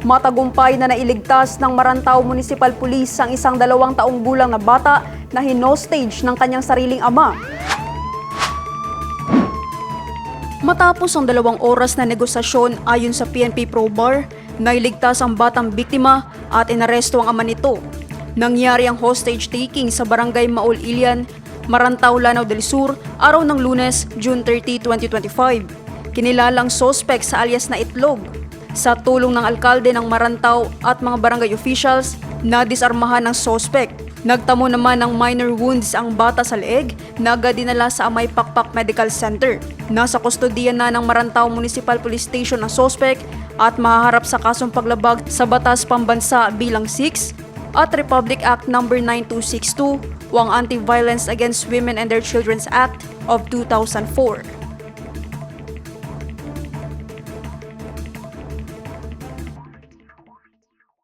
Matagumpay na nailigtas ng Marantaw Municipal Police ang isang dalawang taong gulang na bata na hinostage ng kanyang sariling ama. Matapos ang dalawang oras na negosasyon ayon sa PNP Probar, nailigtas ang batang biktima at inaresto ang ama nito. Nangyari ang hostage taking sa barangay Maul Ilian, Marantaw, Lanao del Sur, araw ng lunes, June 30, 2025. Kinilalang sospek sa alias na Itlog. Sa tulong ng alkalde ng Marantaw at mga barangay officials, nadisarmahan ng sospek. Nagtamo naman ng minor wounds ang bata sa leeg na agad sa Amay Pakpak Medical Center. Nasa kustodiya na ng Marantaw Municipal Police Station ang sospek at mahaharap sa kasong paglabag sa Batas Pambansa bilang 6 at Republic Act No. 9262 o ang Anti-Violence Against Women and Their Children's Act of 2004.